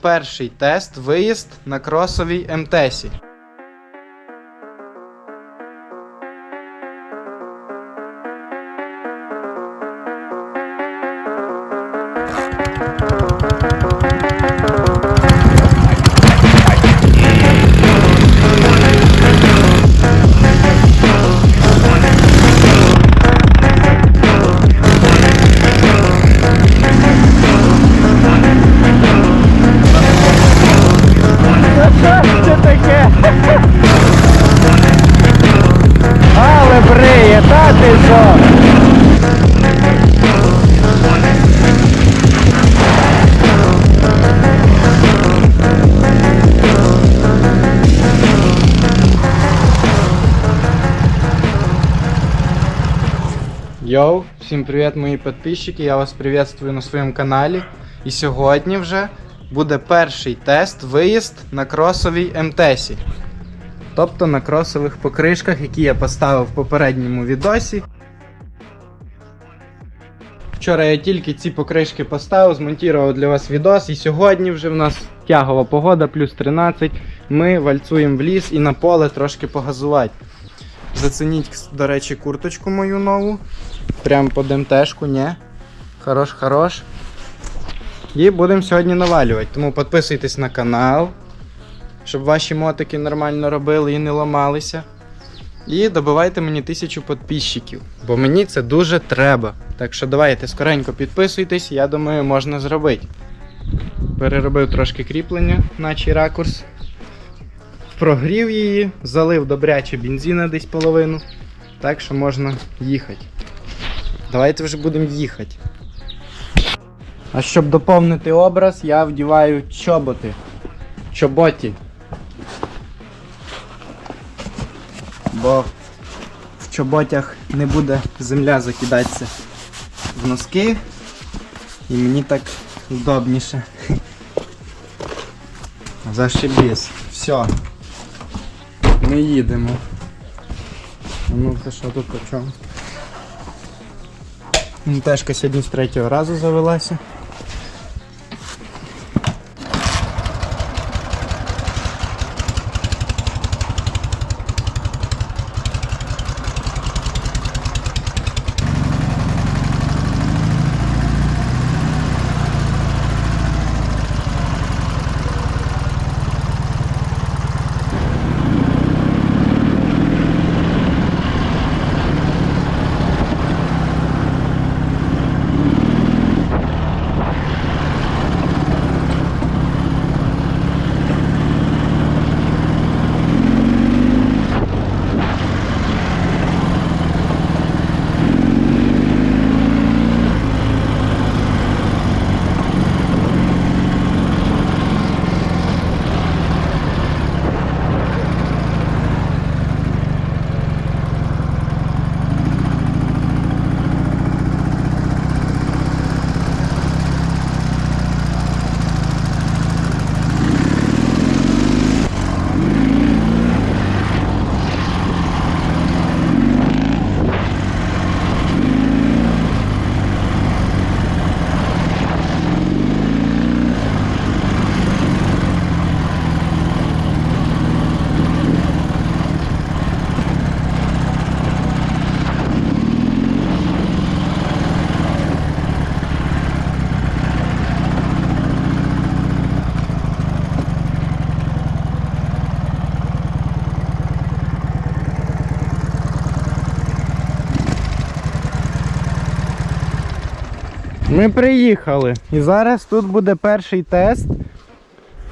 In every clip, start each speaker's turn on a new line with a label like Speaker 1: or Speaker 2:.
Speaker 1: Перший тест виїзд на кросовій МТСі. Йоу, всім привіт, мої підписчики. Я вас приветствую на своєму каналі. І сьогодні вже буде перший тест виїзд на кросовій МТСі. Тобто на кросових покришках, які я поставив в попередньому відосі. Вчора я тільки ці покришки поставив, змонтував для вас відос, і сьогодні вже в нас тягова погода, плюс 13. Ми вальцуємо в ліс і на поле трошки погазувати. Зацініть, до речі, курточку мою нову. Прям по ДМТшку, ні. Хорош, хорош. І будемо сьогодні навалювати. Тому підписуйтесь на канал, щоб ваші мотики нормально робили і не ламалися. І добивайте мені тисячу підписчиків, бо мені це дуже треба. Так що давайте скоренько підписуйтесь, я думаю, можна зробити. Переробив трошки кріплення, наче ракурс. Прогрів її, залив добряче бензина десь половину. Так що можна їхати. Давайте вже будемо їхати. А щоб доповнити образ, я вдіваю чоботи. Чоботі. Бо в чоботях не буде земля закидатися в носки. І мені так удобніше. Зашибісь. Все. Ми їдемо. Ну-ка, що тут по чому? Тежка сьогодні з третього разу завелася. Ми приїхали. І зараз тут буде перший тест.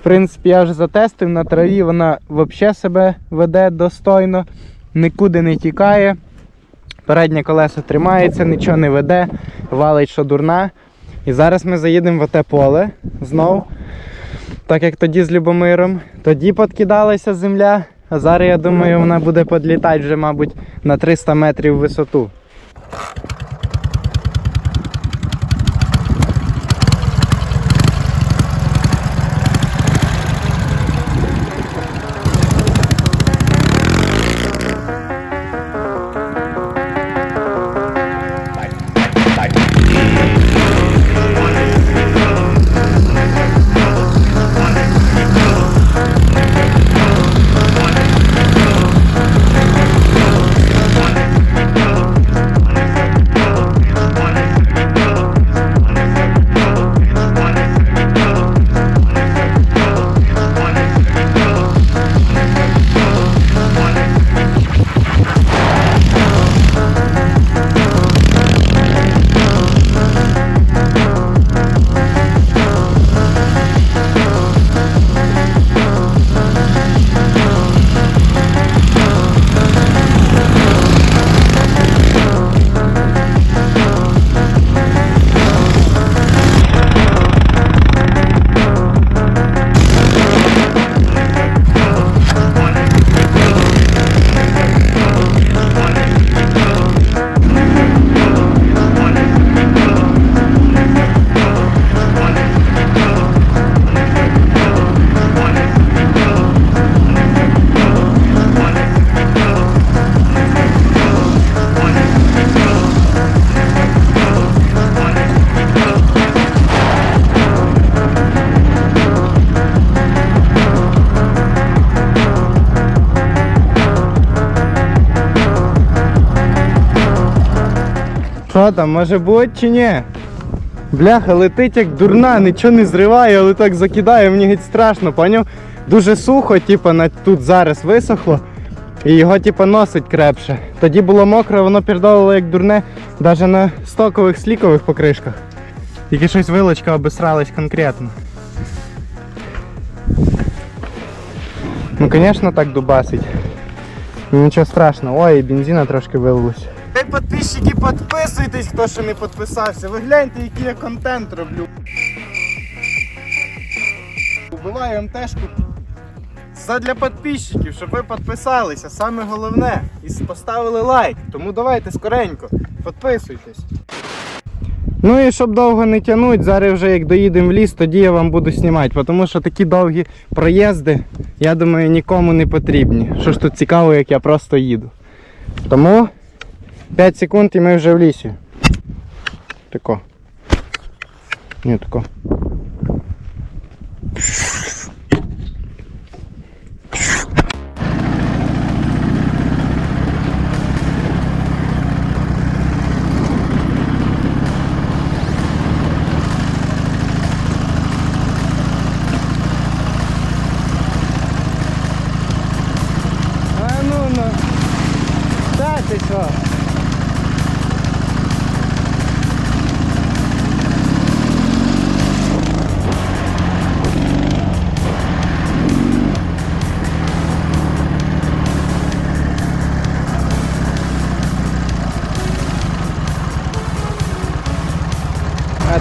Speaker 1: В принципі, я вже затестив на траві, вона взагалі себе веде достойно, нікуди не тікає. Переднє колесо тримається, нічого не веде, валить, що дурна. І зараз ми заїдемо в те поле знов. Так як тоді з Любомиром. Тоді підкидалася земля, а зараз, я думаю, вона буде підлітати вже, мабуть, на 300 метрів висоту. Там, може бути чи ні? Бляха, летить як дурна, нічого не зриває, але так закидає, мені геть страшно, поняв? Дуже сухо, типу, тут зараз висохло. І його типу носить крепше. Тоді було мокро, воно пірдолило як дурне, навіть на стокових слікових покришках. Тільки щось вилочка обесралась конкретно. Ну, звісно, так дубасить. Нічого страшного. Ой, бензина трошки вилилось. Ей, підписчики, підписуйтесь, хто ще не підписався. Ви гляньте, який я контент роблю. Убиваю МТшку. Задля підписчиків, щоб ви підписалися, саме головне, і поставили лайк. Тому давайте скоренько, підписуйтесь. Ну і щоб довго не тягнути, зараз вже як доїдемо в ліс, тоді я вам буду знімати, тому що такі довгі проїзди, я думаю, нікому не потрібні. Що ж тут цікаво, як я просто їду. Тому 5 секунд і ми вже в лісі. Тако. Ні, тако.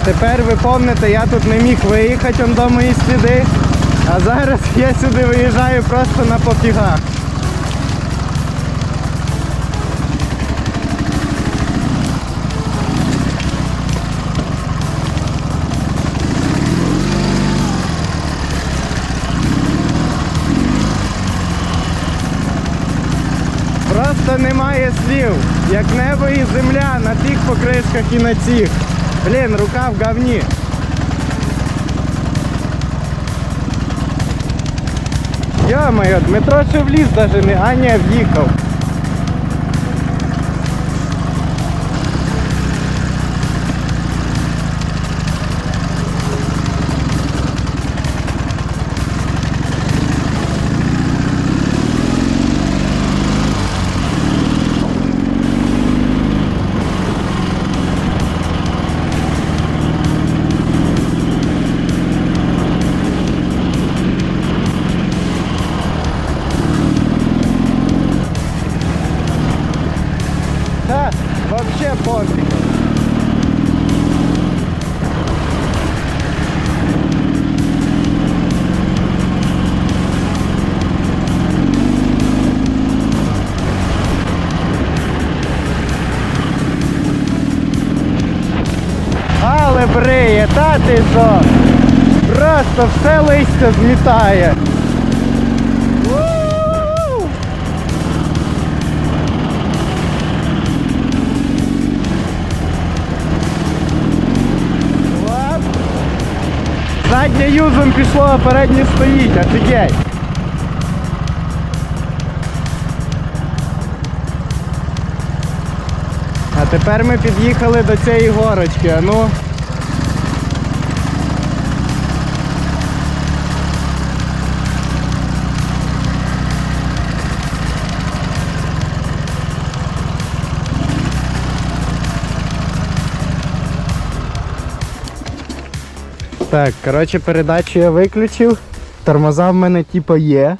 Speaker 1: Тепер ви помните, я тут не міг виїхати он до мої сліди. А зараз я сюди виїжджаю просто на пофігах. Просто немає слів. Як небо і земля на тих покришках і на цих. Блін, рука в говни. Йо-моє, Дмитро ще в ліс даже не, а не в'їхав. Бриє, та ти що? Просто все листя змітає. Заднє юзом пішло, а переднє стоїть, офігеть. А тепер ми під'їхали до цієї горочки, а ну. Так, коротше, передачу я виключив. Тормоза в мене типу є.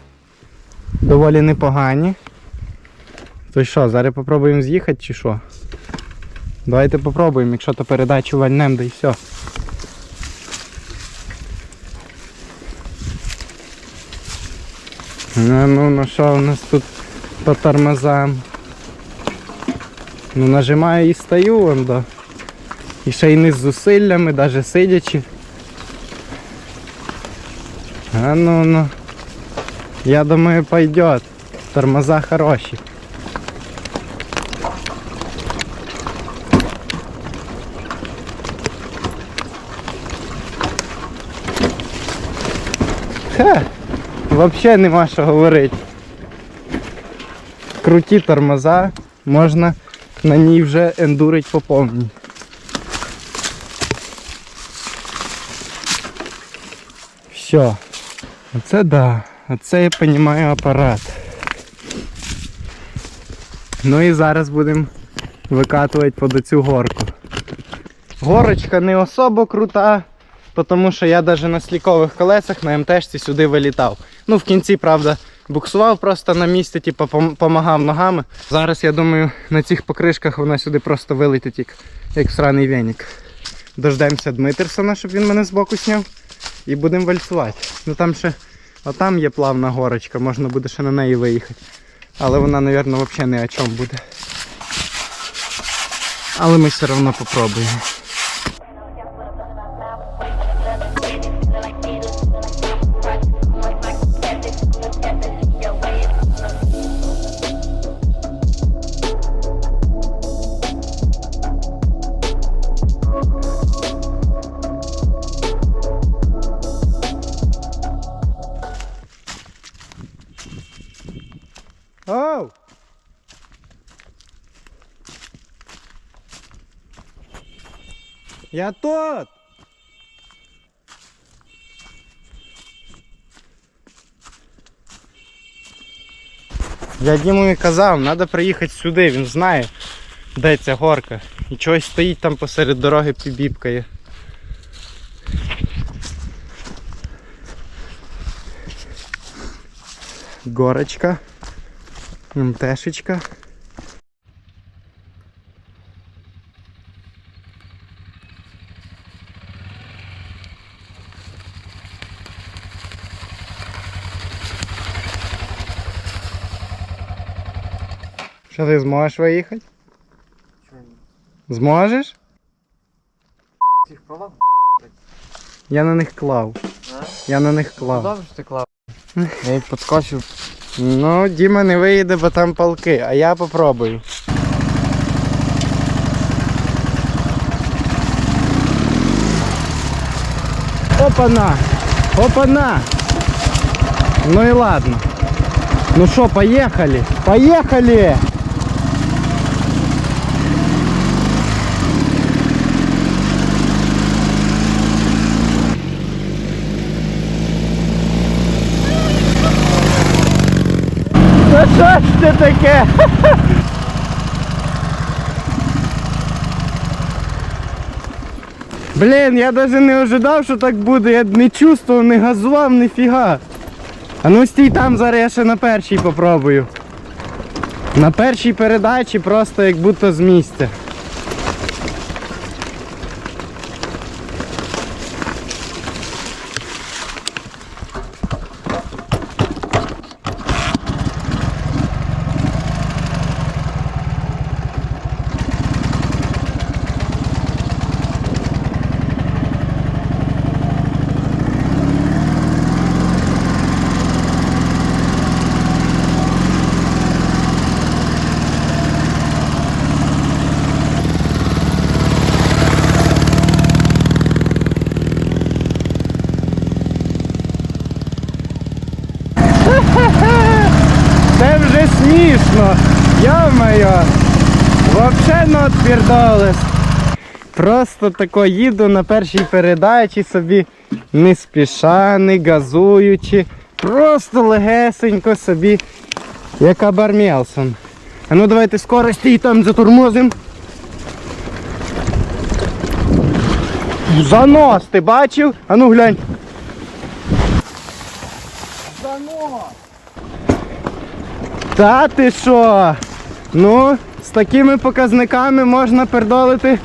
Speaker 1: Доволі непогані. То що, зараз попробуємо з'їхати чи що? Давайте попробуємо, якщо то передачу вальнем, да і все. Ну, ну, ну що у нас тут по тормозам? Ну нажимаю і стою вон до. І ще й не з зусиллями, навіть сидячи. А ну ну. Я думаю пойдет. Тормоза хороші. Ха, вообще нема що говорити. Круті тормоза, можна на ній вже ендурить по повній. Все. Оце да. Оце я розумію апарат. Ну і зараз будемо викатувати под цю горку. Горочка не особо крута, тому що я навіть на слікових колесах на МТшці сюди вилітав. Ну, в кінці, правда, буксував просто на місці, типу, помагав ногами. Зараз, я думаю, на цих покришках вона сюди просто вилетить, як, як сраний веник. Дождемося Дмитерсона, щоб він мене збоку сняв. І будемо вальцювати. Ну там ще, отам є плавна горочка, можна буде ще на неї виїхати. Але вона, мабуть, взагалі не о чому буде. Але ми все одно попробуємо. Я тут! Я Дімові казав, треба приїхати сюди, він знає, де ця горка. І чогось стоїть там посеред дороги пібіпкає. Горочка. МТшечка. Що ти зможеш виїхати? Зможеш?
Speaker 2: Цих пролав?
Speaker 1: Я на них клав. Я на них клав.
Speaker 2: Добре, що ти клав. Я їх підскочив.
Speaker 1: Ну, Діма не виїде, бо там палки, а я попробую. Опа-на! Опа-на! Ну и ладно. Ну что, поехали? Поехали! Та що ж це таке? Блін, я навіть не ожидав, що так буде. Я не чувствував, не газував, ніфіга. А ну стій там, зараз я ще на першій попробую. На першій передачі просто як будто з місця. Це вже смішно. Йо-моє. Вообще not. Просто тако їду на першій передачі собі не спіша, не газуючи. Просто легесенько собі. Як Абар Мелсон. А ну давайте скорості і там затормозим. Занос, ти бачив? А ну глянь. Занос. Та ти що? Ну, з такими показниками можна пердолити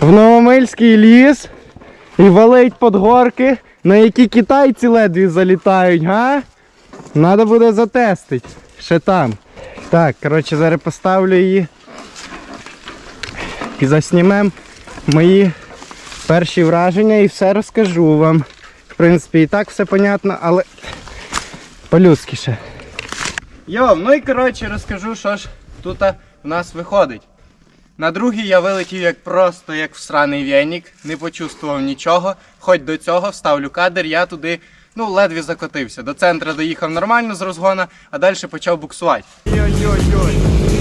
Speaker 1: в Новомильський ліс і валить під горки, на які китайці ледві залітають, га? Надо буде затестити. Ще там. Так, коротше, зараз поставлю її і заснімем мої перші враження і все розкажу вам. В принципі, і так все понятно, але по-людськи ще. Йо, ну і коротше розкажу, що ж тут у нас виходить. На другий я вилетів як просто як всраний вєнік, не почувствував нічого. Хоч до цього вставлю кадр, я туди ну ледве закотився. До центра доїхав нормально з розгона, а далі почав буксувати. Ой-ой-ой.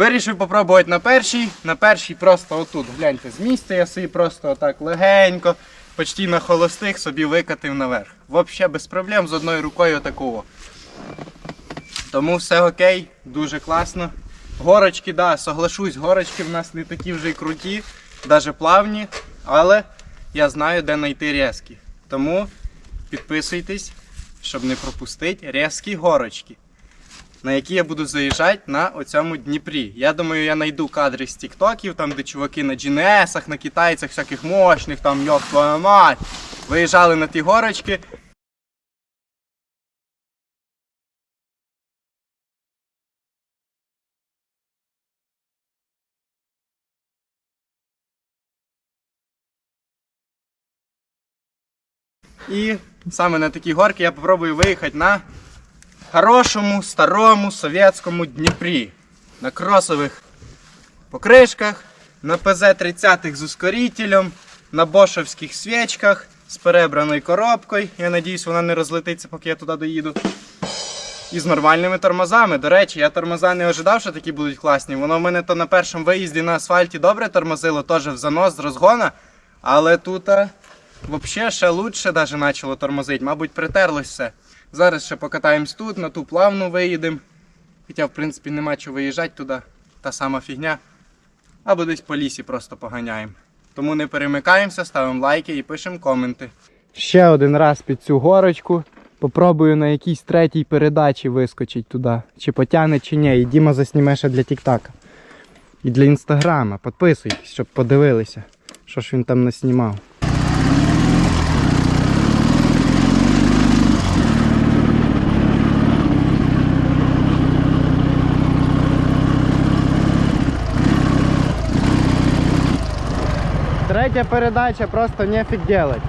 Speaker 1: Вирішив попробувати на першій. На першій просто отут, гляньте, з місця я собі просто отак легенько, почти на холостих собі викатив наверх. Взагалі без проблем з одною рукою отакого. Тому все окей, дуже класно. Горочки, да, соглашусь, горочки в нас не такі вже й круті, навіть плавні, але я знаю, де знайти різкі. Тому підписуйтесь, щоб не пропустити різкі горочки, на які я буду заїжджати на оцьому Дніпрі. Я думаю, я знайду кадри з тіктоків, там, де чуваки на GNS, на китайцях всяких мощних, там йоп твою мать, виїжджали на ті горочки. І саме на такі горки я попробую виїхати на хорошому, старому совєтському Дніпрі. На кросових покришках, на ПЗ-30 з ускорителем, на бошовських свічках з перебраною коробкою. Я надіюсь, вона не розлетиться, поки я туди доїду. І з нормальними тормозами. До речі, я тормоза не ожидав, що такі будуть класні. Воно в мене то на першому виїзді на асфальті добре тормозило, теж в занос з розгона. Але тут взагалі ще лучше даже почало тормозити. Мабуть, притерлось все. Зараз ще покатаємось тут, на ту плавну виїдемо. Хоча, в принципі, нема чого виїжджати туди. Та сама фігня. Або десь по лісі просто поганяємо. Тому не перемикаємося, ставимо лайки і пишемо коменти. Ще один раз під цю горочку. Попробую на якійсь третій передачі вискочить туди. Чи потягне, чи ні. І Діма засніме ще для Тіктака. І для інстаграма. Підписуйтесь, щоб подивилися, що ж він там наснімав. Третя передача просто нефиг делать.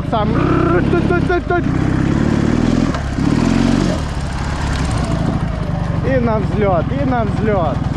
Speaker 1: звук там. І на взльот, і на взльот.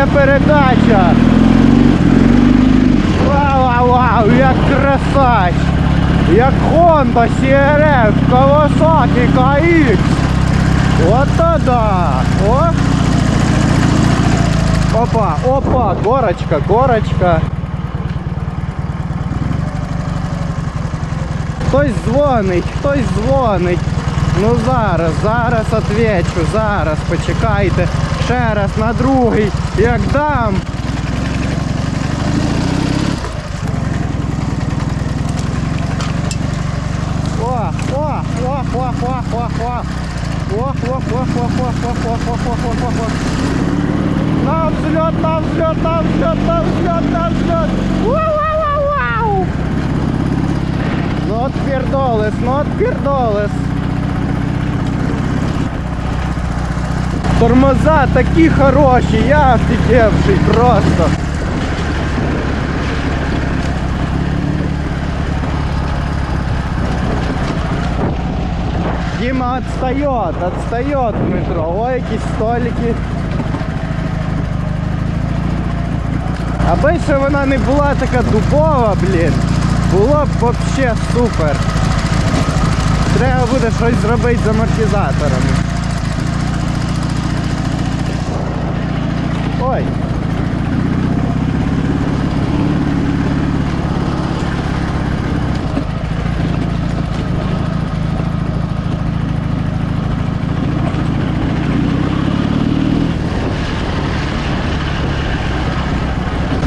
Speaker 1: Третя передача. Вау, вау, вау, як красач! Як Honda CRF, Kawasaki KX. От то да. О. Опа, опа, горочка, горочка. Хтось дзвонить, хтось дзвонить. Ну зараз, зараз отвечу, зараз, почекайте. Ще раз на другий. Як дам. О, о, о, о, о, о, о. О, о, о, о, о, о, о, о, о, о, о, о. На взлет, на взлет, на взлет, на взлет, на взлет. Вау, вау, вау, вау. Not пердолес, not пердолес. Тормоза такі хороші, я офігевший просто. Дима отстает, отстает в метро. Ой, якісь столики. Аби ще вона не була така дубова, блін, було б вообще супер. Треба буде щось зробити з амортизаторами. Ой.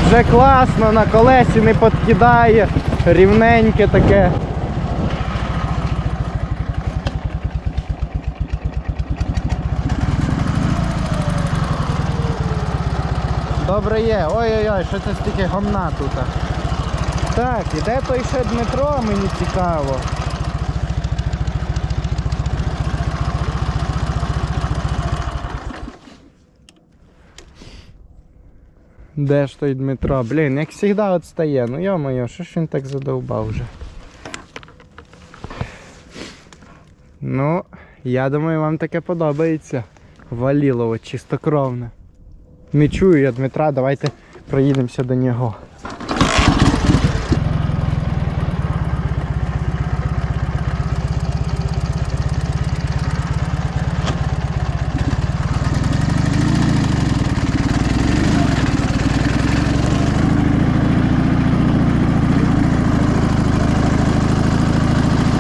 Speaker 1: Вже класно, на колесі не підкидає, рівненьке таке. Добре є. Ой-ой-ой, що це стільки гомна тут. Так, де той ще Дмитро, мені цікаво. Де ж той Дмитро? Блін, як завжди от стає. Ну йо-моє, що ж він так задовбав вже? Ну, я думаю, вам таке подобається. Валілово, чистокровне. Не чую я Дмитра, давайте проїдемося до нього.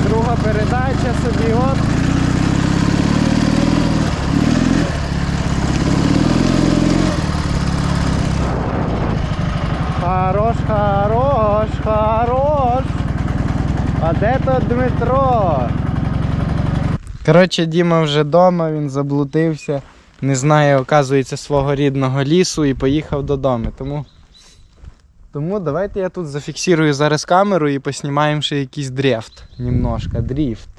Speaker 1: Друга передача собі от. Хорош, хорош, хорош. А де то Дмитро? Коротше, Діма вже вдома, він заблудився, не знає, оказується, свого рідного лісу і поїхав додому. Тому, тому давайте я тут зафіксирую зараз камеру і поснімаємо ще якийсь дрефт. Немножко, дріфт.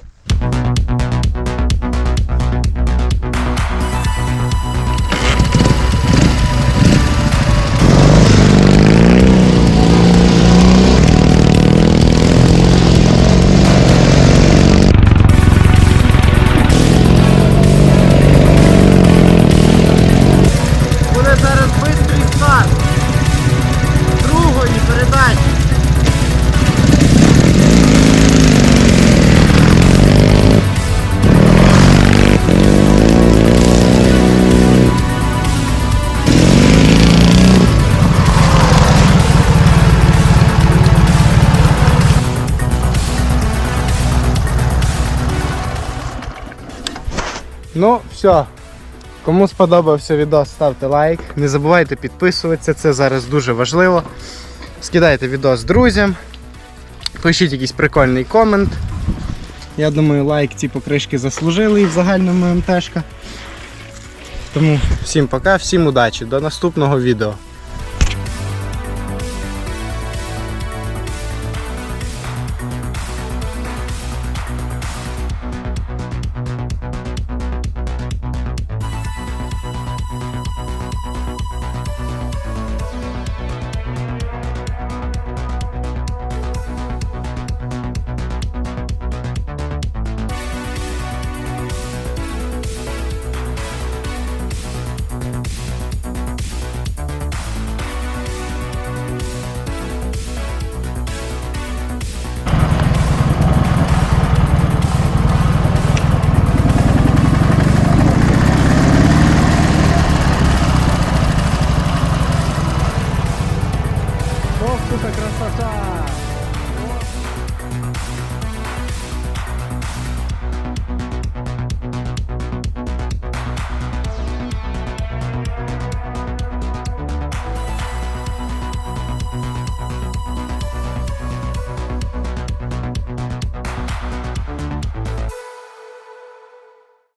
Speaker 1: Ну, все. Кому сподобався відео, ставте лайк. Не забувайте підписуватися, це зараз дуже важливо. Скидайте відео з друзям. Пишіть якийсь прикольний комент. Я думаю, лайк ці покришки заслужили і в загальному МТшка. Тому всім пока, всім удачі, до наступного відео.